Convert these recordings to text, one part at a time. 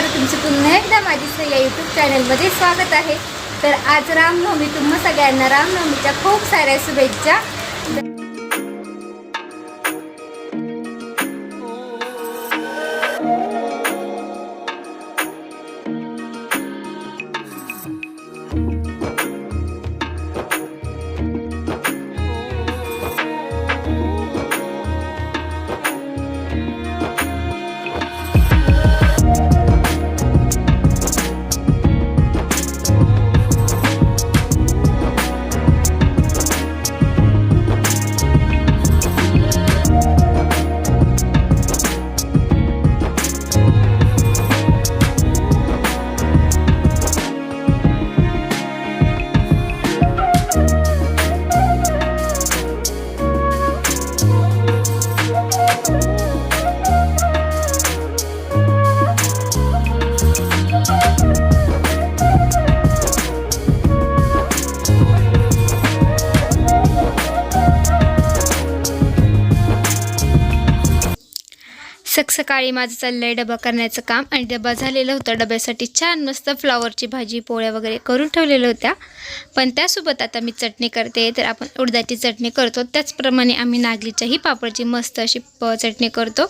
तर तुमचं पुन्हा एकदा माझी या यूट्यूब चॅनलमध्ये स्वागत आहे. तर आज रामनवमी तुम्हा सगळ्यांना रामनवमीच्या खूप साऱ्या शुभेच्छा. सकाळी माझं चाललं आहे डबा करण्याचं काम आणि डबा झालेलं होतं. डब्यासाठी छान मस्त फ्लावरची भाजी पोळ्या वगैरे करून ठेवलेल्या होत्या. पण त्यासोबत आता मी चटणी करते. तर आपण उडदाची चटणी करतो. त्याचप्रमाणे आम्ही नागलीच्याही पापडची मस्त अशी प चटणी करतो.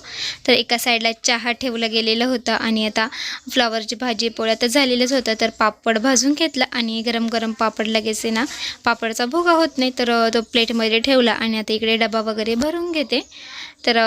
तर एका साईडला चहा ठेवलं गेलेलं होतं आणि आता फ्लावरची भाजी पोळ्या तर झालेलंच होतं तर पापड भाजून घेतला आणि गरम गरम पापड लगेच आहे ना पापडचा भोगा होत नाही. तर तो प्लेटमध्ये ठेवला आणि आता इकडे डबा वगैरे भरून घेते. तर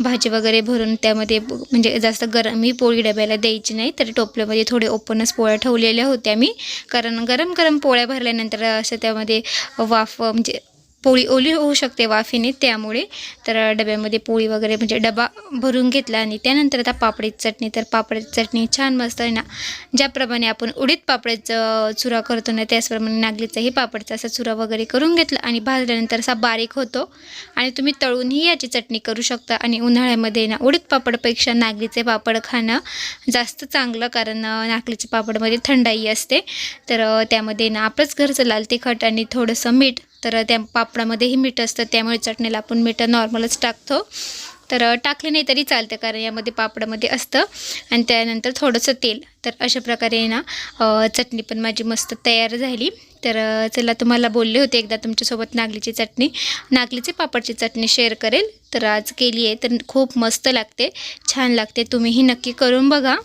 भाजी वगैरे भरून त्यामध्ये म्हणजे जास्त गरम मी पोळी डब्याला द्यायची नाही तर टोपल्यामध्ये थोडे ओपनच पोळ्या ठेवलेल्या होत्या मी. कारण गरम गरम पोळ्या भरल्यानंतर असं त्यामध्ये वाफ म्हणजे पोळी ओली होऊ शकते वाफेने त्यामुळे. तर डब्यामध्ये पोळी वगैरे म्हणजे डबा भरून घेतला आणि त्यानंतर आता पापडीची चटणी. तर पापडीची चटणी छान मस्त आहे ना. ज्याप्रमाणे आपण उडीद पापडाचा चुरा करतो ना त्याचप्रमाणे नागलीचाही पापडचा असा चुरा वगैरे करून घेतला आणि भाजल्यानंतर असा बारीक होतो. आणि तुम्ही तळूनही याची चटणी करू शकता आणि उन्हाळ्यामध्ये ना उडीद पापडपेक्षा नागलीचे पापड खाणं जास्त चांगलं कारण नागलीच्या पापडमध्ये थंडाई असते. तर त्यामध्ये ना आपलंच घरचं लाल तिखट आणि थोडंसं मीठ तर त्या पापडामध्येही मीठ असतं त्यामुळे चटणीला आपण मीठ नॉर्मलच टाकतो. तर टाकले नाही तरी चालतं कारण यामध्ये पापडामध्ये असतं आणि त्यानंतर थोडंसं तेल. तर अशा प्रकारे ना चटणी पण माझी मस्त तयार झाली. तर चला तुम्हाला बोलले होते एकदा तुमच्यासोबत नागलीची चटणी नागलीची पापडची चटणी शेअर करेल. तर आज केली आहे तर खूप मस्त लागते छान लागते. तुम्हीही नक्की करून बघा.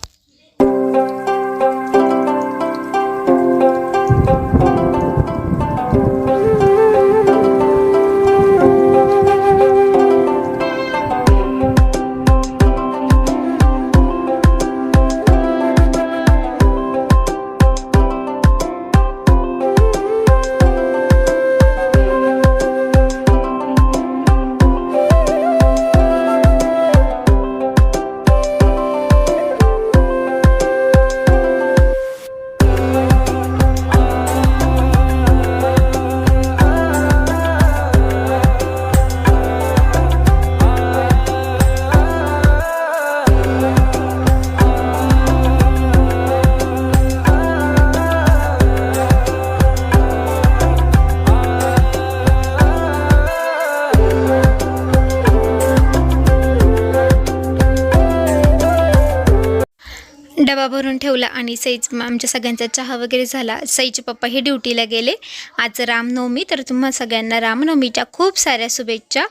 डबा भरून ठेवला आणि सईच आमच्या सगळ्यांचा चहा वगैरे झाला. सईचे पप्पा हे ड्युटीला गेले. आज रामनवमी तर तुम्हा सगळ्यांना रामनवमीच्या खूप साऱ्या शुभेच्छा.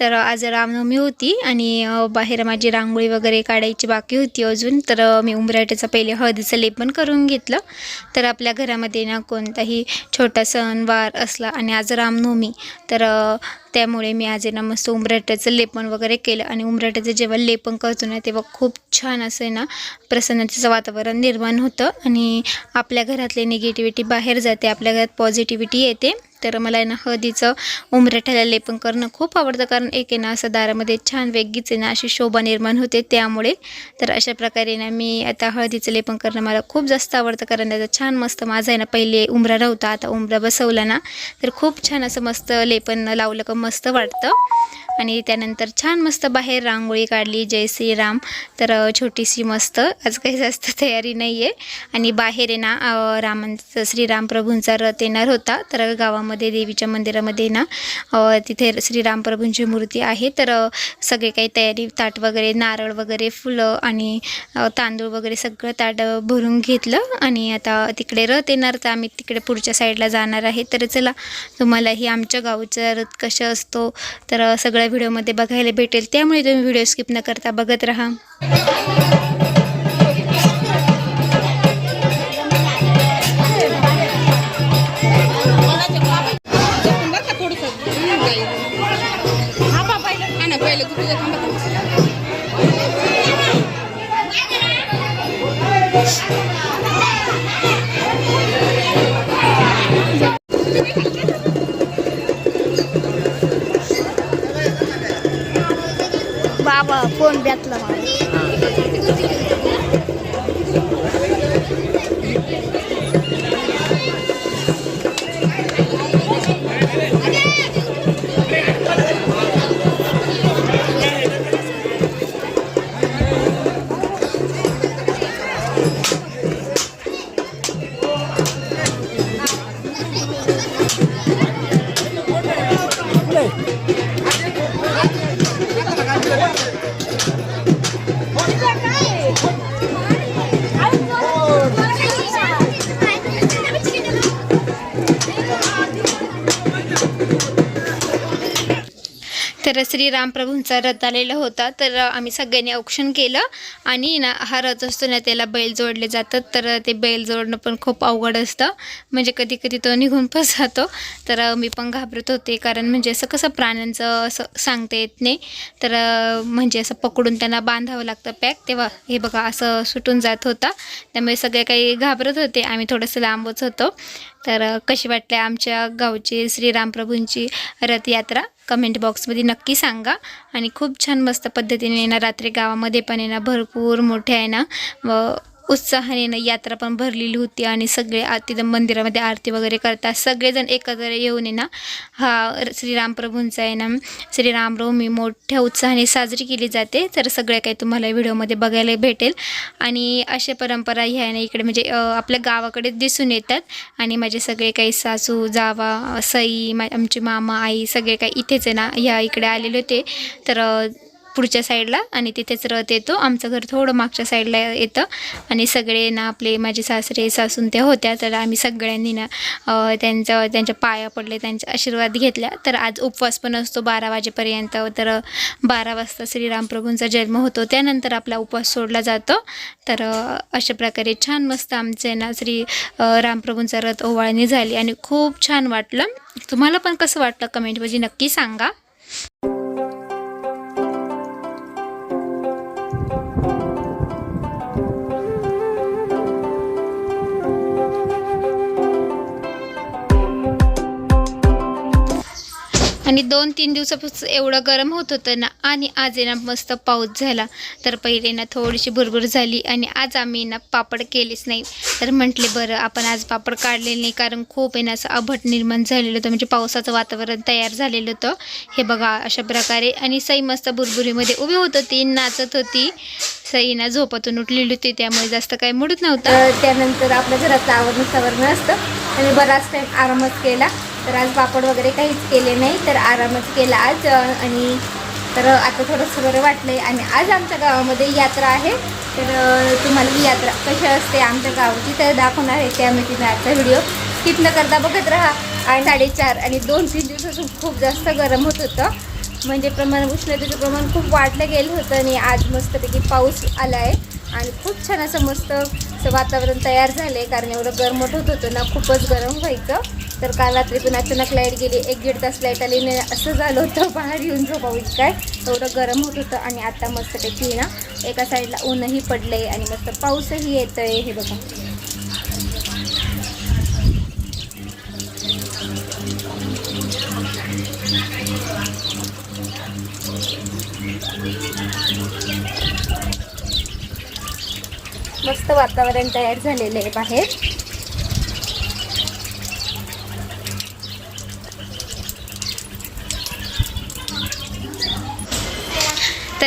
तर आज रामनवमी होती आणि बाहेर माझी रांगोळी वगैरे काढायची बाकी होती अजून. तर मी उंबराट्याचा पहिले हळदीचं लेपन करून घेतलं. तर आपल्या घरामध्ये ना कोणताही छोटा सण वार असला आणि आज रामनवमी तर त्यामुळे मी आज आहे ना मस्त उंबराट्याचं लेपन वगैरे केलं आणि उंबराट्याचं जेव्हा लेपन करतो ना तेव्हा खूप छान असं आहे ना प्रसन्नतेचं वातावरण निर्माण होतं आणि आपल्या घरातली निगेटिव्हिटी बाहेर जाते आपल्या घरात पॉझिटिव्हिटी येते. तर मला आहे ना हळदीचं उमरठ्याला लेपन करणं खूप आवडतं. कारण एक आहे ना असं दारामध्ये छान वेगळीच आहे ना अशी शोभा निर्माण होते त्यामुळे. तर अशा प्रकारे ना मी आता हळदीचं लेपन करणं मला खूप जास्त आवडतं. कारण त्याचा छान मस्त माझा आहे ना पहिले उंबरा नव्हता आता उंबरा बसवला ना. तर खूप छान असं मस्त लेपन लावलं का मस्त वाटतं. आणि त्यानंतर छान मस्त बाहेर रांगोळी काढली जय श्रीराम. तर छोटीशी मस्त आज काही जास्त तयारी नाही आहे आणि बाहेर आहे ना रामांचं श्रीराम प्रभूंचा रथ येणार होता. तर गावामध्ये मंदिरामध्ये देवीच्या मंदिरामध्ये ना तिथे श्रीरामप्रभूंची मूर्ती आहे. तर सगळे काही तयारी ताट वगैरे नारळ वगैरे फुलं आणि तांदूळ वगैरे सगळं ताट भरून घेतलं. आणि आता तिकडे रथ येणार. तर आम्ही तिकडे पुढच्या साईडला जाणार आहे. तर चला तुम्हालाही आमच्या गावचा रथ कसं असतो तर सगळ्या व्हिडिओमध्ये बघायला भेटेल. त्यामुळे तुम्ही व्हिडिओ स्किप न करता बघत राहा. पहिलं तू तुझं थांबा, थांबा. बाबा फोन मला तर श्रीरामप्रभूंचा रथ आलेला होता. तर आम्ही सगळ्यांनी औक्षण केलं आणि ना हा रथ असतो ना त्याला बैल जोडले जातात. तर ते बैल जोडणं पण खूप अवघड असतं. म्हणजे कधी कधी तो निघून पण जातो. तर मी पण घाबरत होते. कारण म्हणजे असं कसं प्राण्यांचं असं सांगता येत नाही. तर म्हणजे असं पकडून त्यांना बांधावं लागतं पॅक. तेव्हा हे बघा असं सुटून जात होता. त्यामुळे सगळे काही घाबरत होते. आम्ही थोडंसं लांबच होतो. तर कशी वाटते आमच्या गावची श्रीरामप्रभूंची रथयात्रा कमेंट बॉक्समध्ये नक्की सांगा. आणि खूप छान मस्त पद्धतीने ना रात्री गावामध्ये पण आहे ना भरपूर मोठे आहे ना व उत्साहाने ना यात्रा पण भरलेली होती आणि सगळे तिथं मंदिरामध्ये आरती वगैरे करतात. सगळेजण एकत्र येऊन आहे ना हा श्रीरामप्रभूंचा आहे ना श्रीरामनवमी मोठ्या उत्साहाने साजरी केली जाते. तर सगळे काही तुम्हाला व्हिडिओमध्ये बघायला भेटेल. आणि अशा परंपरा ह्या आहे ना इकडे म्हणजे आपल्या गावाकडे दिसून येतात. आणि माझे सगळे काही सासू जावा सई मा आमचे मामा आई सगळे काही इथेच आहे ना ह्या इकडे आलेले होते. तर पुढच्या साईडला आणि तिथेच रथ येतो. आमचं घर थोडं मागच्या साईडला येतं. आणि सगळे ना आपले माझे सासरे सासून त्या होत्या. तर आम्ही सगळ्यांनी ना त्यांच्या त्यांच्या पाया पडले त्यांचा आशीर्वाद घेतल्या. तर आज उपवास पण असतो बारा वाजेपर्यंत. तर बारा वाजता श्रीरामप्रभूंचा जन्म होतो. त्यानंतर आपला उपवास सोडला जातो. तर अशा प्रकारे छान मस्त आमचे ना श्री रामप्रभूंचा रथ ओवाळणी झाली. आणि खूप छान वाटलं. तुम्हाला पण कसं वाटलं कमेंटमध्ये नक्की सांगा. आणि दोन तीन दिवसापासून एवढं गरम होत होतं ना आणि आज आहे ना मस्त पाऊस झाला. तर पहिले ना थोडीशी भुरभुर झाली आणि आज आम्ही ना पापड केलेच नाही. तर म्हटले बरं आपण आज पापड काढलेले नाही कारण खूप आहे ना असं अभट निर्माण झालेलं होतं. म्हणजे पावसाचं वातावरण तयार झालेलं होतं. हे बघा अशा प्रकारे. आणि सई मस्त भुरभुरीमध्ये उभी होत होती नाचत होती. सई ना झोपातून उठलेली होती त्यामुळे जास्त काही मुडत नव्हतं. त्यानंतर आपल्या घरातलं आवरण सवरण असतं. आणि बराच टाईम आरामच केला. तर आज पापड वगैरे काहीच केले नाही तर आरामच केला आज आणि तर आता थोडंसं बरं वाटलं आहे आणि आज आमच्या गावामध्ये यात्रा आहे. तर तुम्हाला ही यात्रा कशी असते आमच्या गावाची तर दाखवणार आहे त्यामुळे तुम्ही आजचा व्हिडिओ. स्किप न करता बघत राहा. आणि साडेचार आणि दोन तीन दिवसापासून खूप जास्त गरम होत होतं. म्हणजे प्रमाण उष्णतेचं प्रमाण खूप वाढलं गेलं होतं आणि आज मस्तपैकी पाऊस आला आहे आणि खूप छान असं मस्त असं वातावरण तयार झालं आहे कारण एवढं गरमट होत होतं ना खूपच गरम व्हायचं. तर काल रात्री पण अचानक लाइट गेली एक दीड तास लाइट आली नाही असं झालं होतं बाहेर येऊन झोपावं काय एवढं गरम होत होतं आणि आता मस्तपैकी ना एका साईडला ऊनही पडलं आहे आणि मस्त पाऊसही येतं आहे हे बघा. मस्त वातावरण तयार झालेलं आहे बाहेर.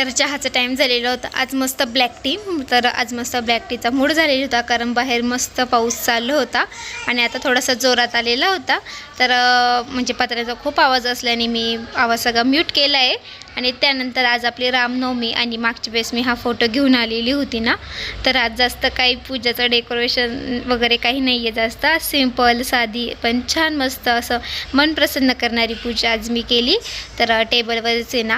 तर चहाचा टाईम झालेला होता. आज मस्त ब्लॅक टी तर आज मस्त ब्लॅक टीचा मूड झालेला होता कारण बाहेर मस्त पाऊस चालू होता आणि आता थोडासा जोरात आलेला होता. तर म्हणजे पत्र्याचा खूप आवाज असल्याने मी आवाज सगळा म्यूट केला आहे आणि त्यानंतर आज आपली रामनवमी आणि मागच्या वेळेस मी हा फोटो घेऊन आलेली होती ना तर आज जास्त काही पूजाचं डेकोरेशन वगैरे काही नाही आहे जास्त सिंपल साधी पण छान मस्त असं मन प्रसन्न करणारी पूजा आज मी केली. तर टेबलवरच आहे ना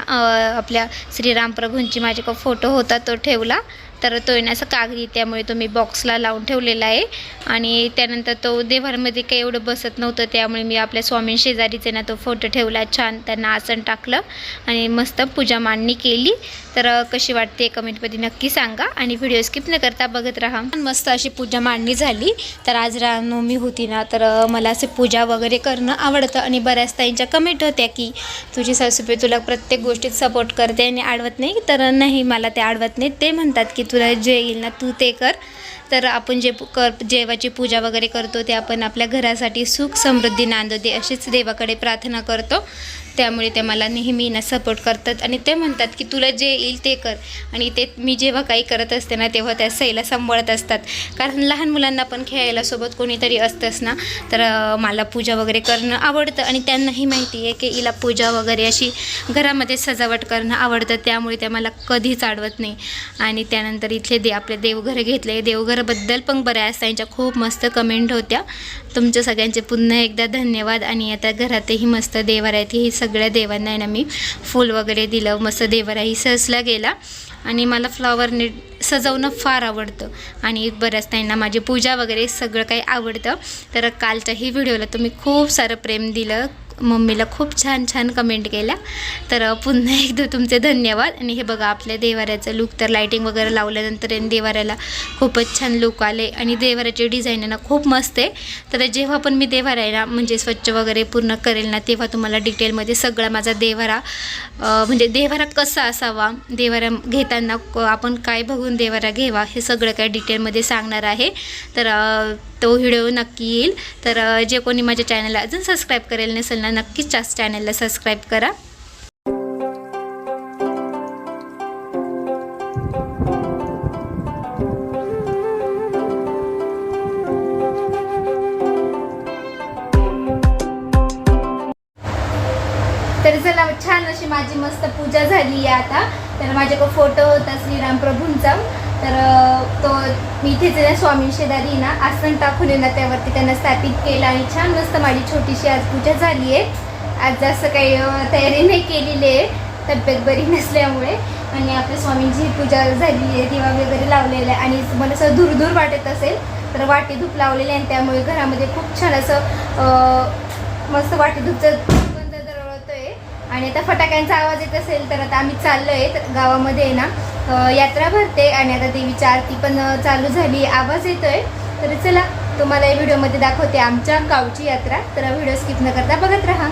आपल्या श्रीरामप्रभूंची माझ्याकडं फोटो होता तो ठेवला. तर तो आहे ना असं कागदी त्यामुळे तो मी बॉक्सला लावून ठेवलेला आहे. आणि त्यानंतर तो देवरमध्ये काही एवढं बसत नव्हतं त्यामुळे मी आपल्या स्वामी शेजारीचे ना तो फोटो ठेवला छान त्यांना आसन टाकलं. आणि मस्त पूजा मांडणी केली. तर कशी वाटते कमेंटमध्ये नक्की सांगा. आणि व्हिडिओ स्किप न करता बघत राहा. मस्त अशी पूजा मांडणी झाली. तर आज रामनवमी होती ना तर मला असे पूजा वगैरे करणं आवडतं. आणि बऱ्याच ताईंच्या कमेंट होत्या की तुझी सासूबाई तुला प्रत्येक गोष्टीत सपोर्ट करते आणि आडवत नाही. तर नाही मला ते आडवत नाही. ते म्हणतात की तुला जे येईल ना तू ते कर. तर आपण जे कर देवाची पूजा वगैरे करतो ते आपण आपल्या घरासाठी सुख समृद्धी नांदू दे अशीच देवाकडे प्रार्थना करतो. त्यामुळे ते मला नेहमी ना सपोर्ट करतात. आणि ते म्हणतात की तुला जे येईल ते कर. आणि ते मी जेव्हा काही करत असते ना तेव्हा त्या सईला सांभाळत असतात. कारण लहान मुलांना पण खेळायला सोबत कोणीतरी असतंच ना. तर मला पूजा वगैरे करणं आवडतं. आणि त्यांनाही माहिती आहे की हिला पूजा वगैरे अशी घरामध्ये सजावट करणं आवडतं. त्यामुळे त्या मला कधीच आडवत नाही. आणि त्यानंतर इथले दे आपले देवघर घेतले. देवघराबद्दल पण बऱ्याच त्यांच्या खूप मस्त कमेंट होत्या. तुमच्या सगळ्यांचे पुन्हा एकदा धन्यवाद. आणि आता घरातही मस्त देवार आहेत ही सगळ्या देवांना आहे ना मी फूल वगैरे दिलं. मस्त देवराही सहजला गेला. आणि मला फ्लॉवरने सजवणं फार आवडतं. आणि बऱ्याच त्यांना माझी पूजा वगैरे सगळं काही आवडतं. तर कालच्याही व्हिडिओला तुम्ही खूप सारं प्रेम दिलं. मम्मीला खूप छान छान कमेंट केल्या. तर पुन्हा एकदा तुमचे धन्यवाद. आणि हे बघा आपल्या देवाऱ्याचं लुक तर लायटिंग वगैरे लावल्यानंतर देवाऱ्याला खूपच छान लुक आले. आणि देवाऱ्याचे डिझाईन आहे ना खूप मस्त आहे. तर जेव्हा पण मी देवारा आहे ना म्हणजे स्वच्छ वगैरे पूर्ण करेल ना तेव्हा तुम्हाला डिटेलमध्ये सगळा माझा देवारा म्हणजे देवारा कसा असावा देवारा घेताना क- आपण काय बघून देवारा घ्यावा हे सगळं काय डिटेलमध्ये सांगणार आहे. तर तो व्हिडिओ नक्की येईल. तर जे कोणी माझ्या चॅनलला अजून सबस्क्राईब करेल नसेल ना नक्कीच त्याच चॅनलला सबस्क्राईब करा. तर चला छान अशी माझी मस्त पूजा झाली आहे आता. तर माझ्याकडे फोटो होता श्रीराम प्रभूंचा तर तो मी इथेच आहे ना स्वामी शेजारी ना आसन टाकून ना त्यावरती त्यांना स्थापित केलं आणि छान मस्त माझी छोटीशी आज पूजा झाली आहे. आज जास्त काही तयारी नाही केलेली आहे. तब्येत बरी नसल्यामुळे. आणि आपल्या स्वामींची पूजा झालेली आहे दिवा वगैरे लावलेला आहे. आणि मला असं दूर दूर वाटत असेल तर वाटी धूप लावलेली आहे आणि त्यामुळे घरामध्ये खूप छान असं मस्त वाटी धूपचं गंध दरवळतोय. आणि आता फटाक्यांचा आवाज येत असेल तर आता आम्ही चाललो आहे गावामध्ये आहे ना यात्रा भरते आणि आता देवीची आरती पण चालू झाली. आवाज येतोय? तर चला तुम्हाला या व्हिडिओमध्ये दाखवते आमच्या गावची यात्रा. तर व्हिडिओ स्किप न करता बघत राहा.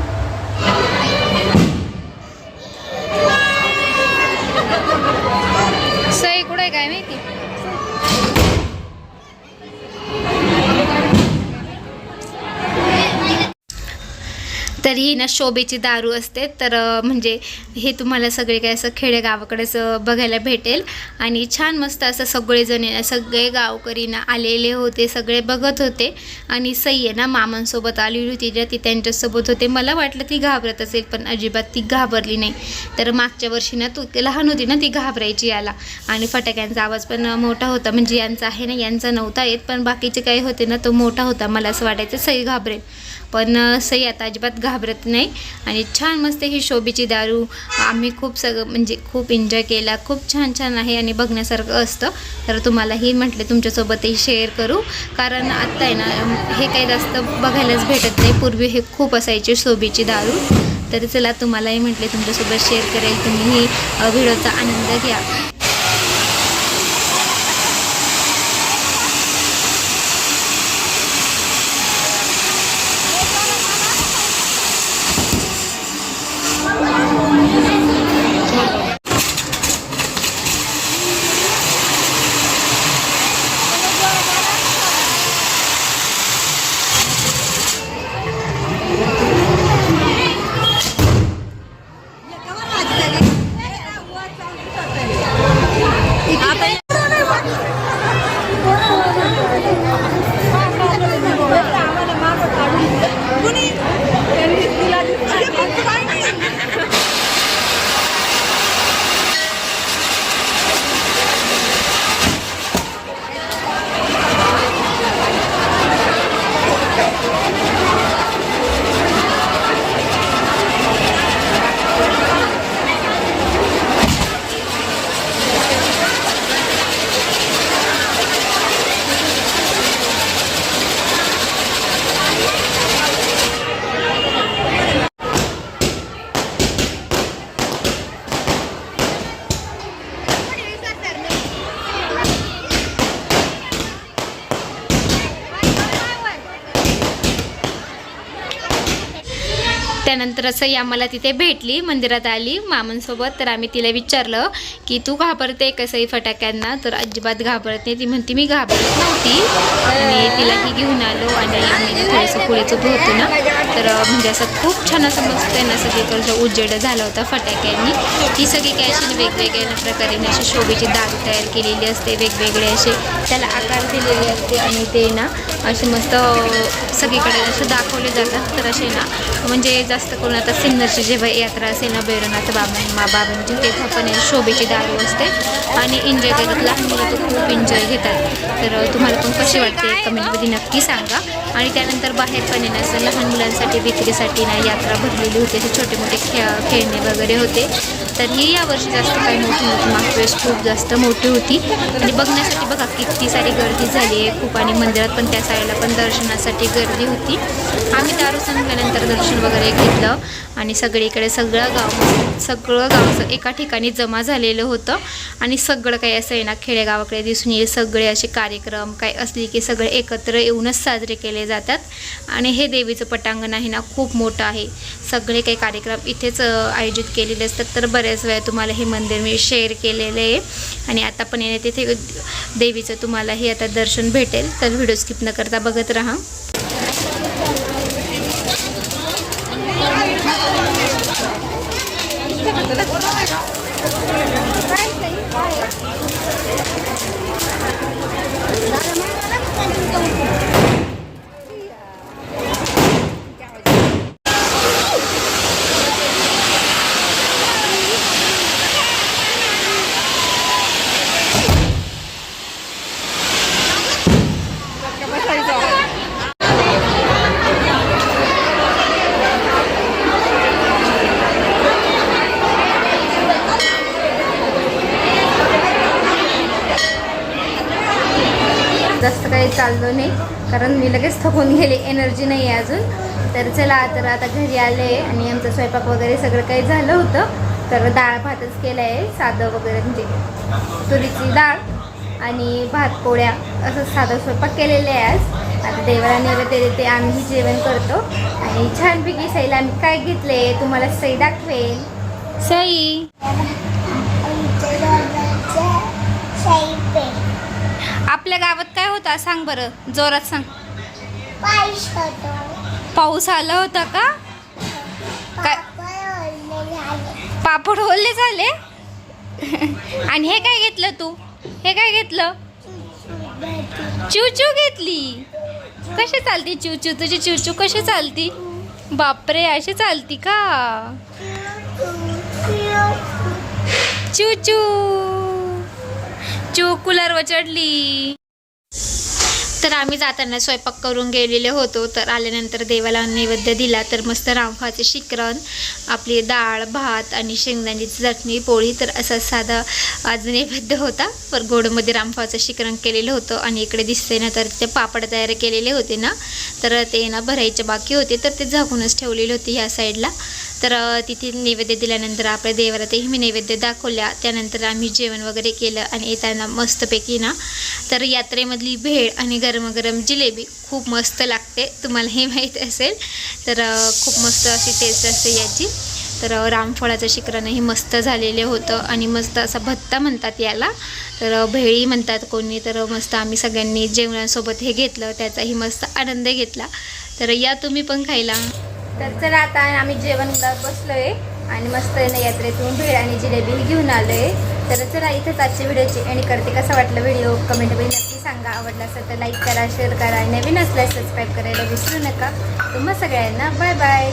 तर ही ना शोभेची दारू असते तर म्हणजे हे तुम्हाला सगळे काय असं खेडेगावाकडेच बघायला भेटेल. आणि छान मस्त असं सगळेजण सगळे गावकरी ना आलेले होते सगळे बघत होते. आणि सई आहे ना मामांसोबत आलेली होती ज्या ती त्यांच्यासोबत होते. मला वाटलं ती घाबरत असेल पण अजिबात ती घाबरली नाही. तर मागच्या वर्षी ना तू लहान होती ना ती घाबरायची याला. आणि फटाक्यांचा आवाज पण मोठा होता. म्हणजे यांचा आहे ना यांचा नव्हता येत पण बाकीचे काही होते ना तो मोठा होता. मला असं वाटायचं सई घाबरेल. पण सई आता अजिबात घाबरत नाही. आणि छान मस्त ही शोभेची दारू आम्ही खूप सगळं म्हणजे खूप एन्जॉय केला. खूप छान छान आहे आणि बघण्यासारखं असतं. तर तुम्हालाही म्हटलं तुमच्यासोबतही शेअर करू. कारण आत्ता आहे ना हे काही जास्त बघायलाच भेटत नाही. पूर्वी हे खूप असायचे शोभेची दारू. तर चला तुम्हालाही म्हटले तुमच्यासोबत शेअर करेल. तुम्हीही व्हिडिओचा आनंद घ्या. त्यानंतर असं आम्हाला तिथे भेटली मंदिरात आली. मामांसोबत तर आम्ही तिला विचारलं की तू घाबरते कसंही फटाक्यांना? तर अजिबात घाबरत नाही. ती म्हणते मी घाबरत नव्हती. आणि तिलाही घेऊन आलो आणि आम्ही थोडंसं पुढे चुप होतो ना. तर म्हणजे असं खूप छान असं मस्त आहे ना सगळीकडचं उजेड झाला होता फटाक्यांनी. ही सगळी काय अशी वेगवेगळ्या प्रकारे अशी शोभेची दाग तयार केलेली असते वेगवेगळे असे त्याला आकार दिलेले असते आणि ते ना असे मस्त सगळीकडे असे दाखवले जातात. तर असे ना म्हणजे जास्त करून आता सिन्नरची जेव्हा यात्रा असेल ना बैरनाथ बाबा मा बाबांची तेव्हा पण शोभेची दारू असते. आणि एन्जॉय करतात लहान मुलं तर खूप एन्जॉय घेतात. तर तुम्हाला पण कशी वाटते कमेंटमध्ये नक्की सांगा. आणि त्यानंतर बाहेर पण येणं असं लहान मुलांसाठी विक्रीसाठी ना यात्रा भरलेली होती. असे छोटे मोठे खेळ खेळणे वगैरे होते. तर ही यावर्षी जास्त काही मोठी नव्हती. मागच्या वेळेस खूप जास्त मोठी होती. आणि बघण्यासाठी बघा किती सारी गर्दी झाली आहे. खूप आणि मंदिरात पण त्या साईडला पण दर्शनासाठी गर्दी होती. आम्ही दारू संपल्यानंतर दर्शन वगैरे घेतलं आणि सगळीकडे सगळं गाव सगळं गाव एका ठिकाणी जमा झालेलं होतं. आणि सगळं काही असं आहे ना खेडेगावाकडे दिसून येईल सगळे असे कार्यक्रम काय असले की सगळे एकत्र येऊनच साजरे केले जातात. आणि हे देवीचं पटांगण आहे ना खूप मोठं आहे. सगळे काही कार्यक्रम इथेच आयोजित केलेले असतात. तर बऱ्याच वेळा तुम्हाला हे मंदिर मी शेअर केलेलं आहे. आणि आता पण येणे तिथे देवीचं तुम्हालाही आता दर्शन भेटेल. तर व्हिडिओ स्किप न करता बघत राहा जास्त काही चाललो नाही. कारण मी लगेच थकून गेले. एनर्जी नाही आहे अजून. तर चला तर आता घरी आले आणि आमचं स्वयंपाक वगैरे सगळं काही झालं होतं. तर डाळ भातच केलं आहे साधं वगैरे म्हणजे तुरीची डाळ आणि भात पोळ्या असं साधं स्वयंपाक केलेले आहे आज. आता देवाला नैवेद्य देते. आम्ही जेवण करतो. आणि छानपैकी सईला आम्ही काय घेतले तुम्हाला सई दाखवेल सई. आपल्या गावात काय होता? सांग बरं. जोरात सांग. पाऊस आला होता का? पापड ओले झाले? आणि हे काय घेतलं तू? हे काय घेतलं? चिवचू घेतली. कशी चालती चिवचू तुझी चिवचू कशी चालती? बापरे अशी चालती का? चिवचू चू कूलरवर चढली. तर आम्ही जाताना स्वयंपाक करून गेलेले होतो. तर आल्यानंतर देवाला नैवेद्य दिला. तर मस्त रामफाचे शिकरण आपली डाळ भात आणि शेंगदाण्याची चटणी पोळी तर असा साधा आज नैवेद्य होता. पर गोडमध्ये रामफाचं शिकरण केलेलं होतं आणि इकडे दिसते ना तर ते पापड तयार केलेले होते ना. तर ते ना भरायचे बाकी होते. तर ते झाकूनच ठेवलेले होते ह्या साईडला. तर तिथे नैवेद्य दिल्यानंतर आपल्या देवाला तेही मी नैवेद्य दाखवल्या. त्यानंतर आम्ही जेवण वगैरे केलं आणि येताना मस्तपैकी ना तर यात्रेमधली भेळ आणि गरमगरम जिलेबी खूप मस्त लागते. तुम्हाला हे माहीत असेल तर खूप मस्त अशी टेस्ट असते याची. तर रामफळाचं रामफळाचं शिकरणही मस्त झालेले होतं आणि मस्त असा भत्ता म्हणतात याला. तर भेळी म्हणतात कोणी तर मस्त आम्ही सगळ्यांनी जेवणासोबत हे घेतलं. त्याचाही मस्त आनंद घेतला. तर या तुम्ही पण खायला. तर चला आता आम्ही जेवणला आहे आणि मस्त आहे ना यात्रेतून भेळ आणि जिलेबी घेऊन आलो आहे तर चला इथंच आजच्या व्हिडिओची एंड करते. कसं वाटलं व्हिडिओ? कमेंटमध्ये नक्की सांगा. आवडला असेल तर लाईक करा शेअर करा. नवीन असल्यास सबस्क्राईब करायला विसरू नका. तुम्हा सगळ्यांना बाय बाय